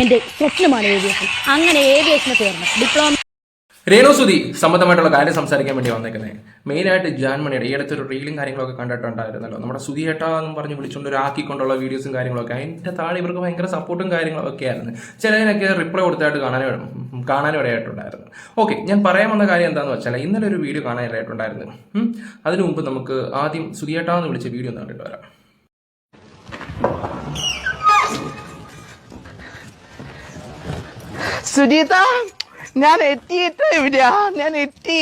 എന്റെ സ്വപ്നമാണ് ഏവിയേഷൻ അങ്ങനെ ഏവിയേഷന് ചേർന്ന് ഡിപ്ലോമ രേണുസുതി സംബന്ധമായിട്ടുള്ള കാര്യം സംസാരിക്കാൻ വേണ്ടി വന്നേക്കുന്നത് മെയിനായിട്ട് ജാൻമണിയുടെ ഈ അടുത്തൊരു റീലും കാര്യങ്ങളൊക്കെ കണ്ടിട്ടുണ്ടായിരുന്നല്ലോ. നമ്മുടെ സുതി ഏട്ടാ എന്ന് പറഞ്ഞ് വിളിച്ചുകൊണ്ട് ഒരു ആക്കിക്കൊണ്ടുള്ള വീഡിയോസും കാര്യങ്ങളൊക്കെ. അതിന്റെ താഴെ ഇവർക്ക് ഭയങ്കര സപ്പോർട്ടും കാര്യങ്ങളൊക്കെ ആയിരുന്നു. ചിലതിനൊക്കെ റിപ്ലൈ കൊടുത്തായിട്ട് കാണാനും കാണാനും ഇടയായിട്ടുണ്ടായിരുന്നു. ഓക്കെ ഞാൻ പറയാൻ വന്ന കാര്യം എന്താണെന്ന് വെച്ചാൽ ഇന്നലെ ഒരു വീഡിയോ കാണാൻ ഇടയായിട്ടുണ്ടായിരുന്നു. ഉം. അതിനു മുമ്പ് നമുക്ക് ആദ്യം സുധിയേട്ട എന്ന് വിളിച്ച വീഡിയോ ഒന്ന് കണ്ടിട്ട് വരാം. സുജിത ഞാൻ എത്തിയിട്ട് എവിടെയാ ഞാൻ എത്തി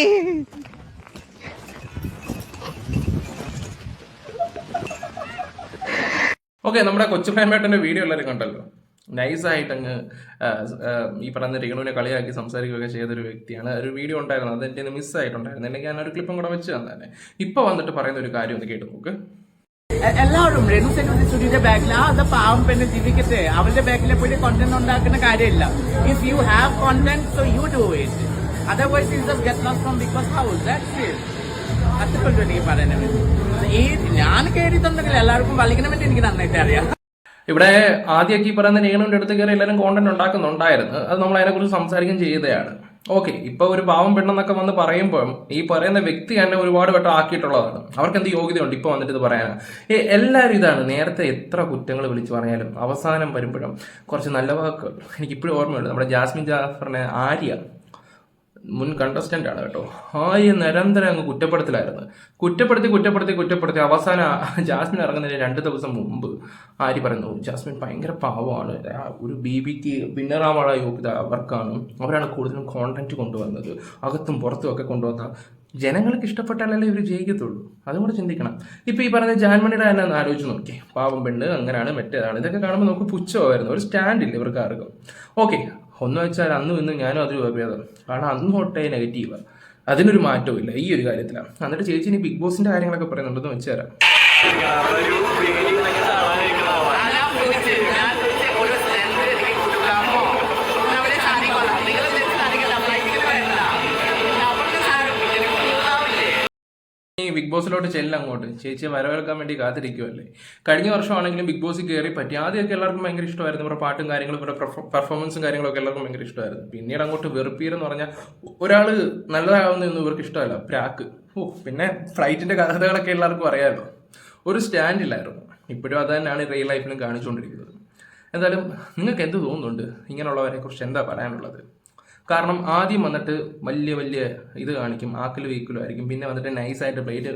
ഓക്കെ നമ്മുടെ കൊച്ചു പ്രേമേട്ടന്റെ വീഡിയോ എല്ലാവരും കണ്ടല്ലോ. നൈസായിട്ട് അങ്ങ് ഈ പറയുന്ന രേണുവിനെ കളിയാക്കി സംസാരിക്കുകയൊക്കെ ചെയ്തൊരു വ്യക്തിയാണ്. ഒരു വീഡിയോ ഉണ്ടായിരുന്നത് അത് എന്റെ മിസ്സായിട്ടുണ്ടായിരുന്നു അല്ലെങ്കിൽ ഞാൻ ഒരു ക്ലിപ്പും കൂടെ വെച്ച് തന്നെ ഇപ്പോൾ വന്നിട്ട് പറയുന്ന ഒരു കാര്യം ഒന്ന് കേട്ട് നോക്ക്. എല്ലാവരും രഘു സുജിന്റെ ബാക്കിൽ ആ അത് പാവം പെണ്ണ് ജീവിക്കട്ടെ. അവരുടെ ബാക്കിലെ പോയി കോണ്ടന്റ് ഉണ്ടാക്കുന്ന കാര്യമില്ല. If you have content so you do it otherwise is get lost from because house that's എനിക്ക് പറയാനുള്ളത് ഈ ഞാൻ തന്നെങ്കിൽ എല്ലാവർക്കും വലിക്കണമെന്ന് എനിക്ക് നന്നായിട്ട് അറിയാം. ഇവിടെ ആദ്യമൊക്കെ ഈ പറയുന്ന രേണുവിന്റെ അടുത്ത് കയറി എല്ലാവരും കോണ്ടന്റ് ഉണ്ടാക്കുന്നുണ്ടായിരുന്നു. അത് നമ്മൾ അതിനെക്കുറിച്ച് സംസാരിക്കുകയും ചെയ്തതാണ് ഓക്കെ ഇപ്പൊ ഒരു പാവം പെണ്ണെന്നൊക്കെ വന്ന് പറയുമ്പോൾ ഈ പറയുന്ന വ്യക്തി തന്നെ ഒരുപാട് വട്ടം ആക്കിയിട്ടുള്ളതാണ്. അവർക്ക് എന്ത് യോഗ്യതയുണ്ട് ഇപ്പൊ വന്നിട്ട് ഇത് പറയാനാ? ഏ എല്ലാവരും ഇതാണ്. നേരത്തെ എത്ര കുറ്റങ്ങൾ വിളിച്ചു പറഞ്ഞാലും അവസാനം വരുമ്പോഴും കുറച്ച് നല്ല വാക്കുകൾ എനിക്ക് ഇപ്പോഴും ഓർമ്മയുണ്ട്. നമ്മുടെ ജാസ്മിൻ ജാഫറിനെ ആര്യ മുൻ കണ്ടസ്റ്റന്റ് ആണ് കേട്ടോ. ഹായ് നിരന്തരം അങ്ങ് കുറ്റപ്പെടുത്തലായിരുന്നു. കുറ്റപ്പെടുത്തി കുറ്റപ്പെടുത്തി കുറ്റപ്പെടുത്തി അവസാനം ജാസ്മിൻ ഇറങ്ങുന്നതിന് രണ്ട് ദിവസം മുമ്പ് ആര്യ പറയുന്നു ജാസ്മിൻ ഭയങ്കര പാവമാണ്. ഒരു ബി ബിക്ക് ഭിന്നറാമുള്ള യോഗ്യത അവർക്കാണ്. അവരാണ് കൂടുതലും കോണ്ടന്റ് കൊണ്ടുവന്നത്. അകത്തും പുറത്തും ഒക്കെ കൊണ്ടുവന്ന ജനങ്ങൾക്ക് ഇഷ്ടപ്പെട്ടാലല്ലേ ഇവർ ജയിക്കത്തുള്ളൂ? അതും കൂടെ ചിന്തിക്കണം. ഇപ്പൊ ഈ പറഞ്ഞ ജാൻമണിയുടെ തന്നെ ഒന്ന് ആലോചിച്ച് നോക്കി പാവം പെണ്ണ് അങ്ങനെയാണ് മറ്റേതാണ്. ഇതൊക്കെ കാണുമ്പോൾ നമുക്ക് പുച്ഛമായിരുന്നു. ഒരു സ്റ്റാൻഡില്ല ഇവർക്ക് ആർക്കും? ഓക്കെ ഒന്ന് വെച്ചാൽ അന്നും ഇന്നും ഞാനും അതൊരു വിഭേദം കാരണം അന്ന് തൊട്ടേ നെഗറ്റീവാണ് അതിനൊരു മാറ്റവും ഇല്ല ഈ ഒരു കാര്യത്തിലാണ്. എന്നിട്ട് ചേച്ചി ഇനി ബിഗ് ബോസിന്റെ കാര്യങ്ങളൊക്കെ പറയുന്നുണ്ടെന്ന് വെച്ചുതരാം ഈ ബിഗ് ബോസിലോട്ട് ചെല്ല അങ്ങോട്ട്. ചേച്ചിയെ വരവേൽക്കാൻ വേണ്ടി കാത്തിരിക്കുവല്ലേ? കഴിഞ്ഞ വർഷമാണെങ്കിലും ബിഗ് ബോസിൽ കയറി പറ്റി. ആദ്യമൊക്കെ എല്ലാവർക്കും ഭയങ്കര ഇഷ്ടമായിരുന്നു. ഇവരുടെ പാട്ടും കാര്യങ്ങളും ഇവരുടെ പെർഫോമൻസും കാര്യങ്ങളൊക്കെ എല്ലാവർക്കും ഭയങ്കര ഇഷ്ടമായിരുന്നു. പിന്നീട് അങ്ങോട്ട് വെറുപ്പീരെന്ന് പറഞ്ഞാൽ ഒരാൾ നല്ലതാവുന്നതൊന്നും ഇവർക്ക് ഇഷ്ടമല്ല. പ്രാക്ക്. ഓ പിന്നെ ഫ്ലൈറ്റിന്റെ കഥകളൊക്കെ എല്ലാവർക്കും അറിയാമല്ലോ ഒരു സ്റ്റാൻഡ് ഇല്ലായിരുന്നു. ഇപ്പോഴും അത് തന്നെയാണ് റിയൽ ലൈഫിലും കാണിച്ചുകൊണ്ടിരിക്കുന്നത്. എന്തായാലും നിങ്ങൾക്ക് എന്ത് തോന്നുന്നുണ്ട്? ഇങ്ങനെയുള്ളവരെ കുറിച്ച് എന്താ പറയാനുള്ളത്? കാരണം ആദ്യം വന്നിട്ട് വലിയ വലിയ ഇത് കാണിക്കും ആക്കലും വീക്കലും ആയിരിക്കും. പിന്നെ വന്നിട്ട് നൈസായിട്ട് പ്ലേറ്റ്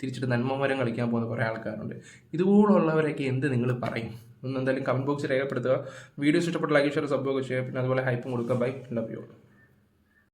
തിരിച്ചിട്ട് നന്മമരം കളിക്കാൻ പോകുന്ന കുറേ ആൾക്കാരുണ്ട്. ഇതുപോലുള്ളവരൊക്കെ എന്ത് നിങ്ങൾ പറയും? ഒന്ന് എന്തായാലും കമന്റ് ബോക്സിൽ രേഖപ്പെടുത്തുക. വീഡിയോസ് ഇഷ്ടപ്പെട്ട ലൈക്ക് ഷെയർ സബ്ബോക്ക് ചെയ്യുക. പിന്നെ അതുപോലെ ഹൈപ്പും കൊടുക്കുക. Bye love you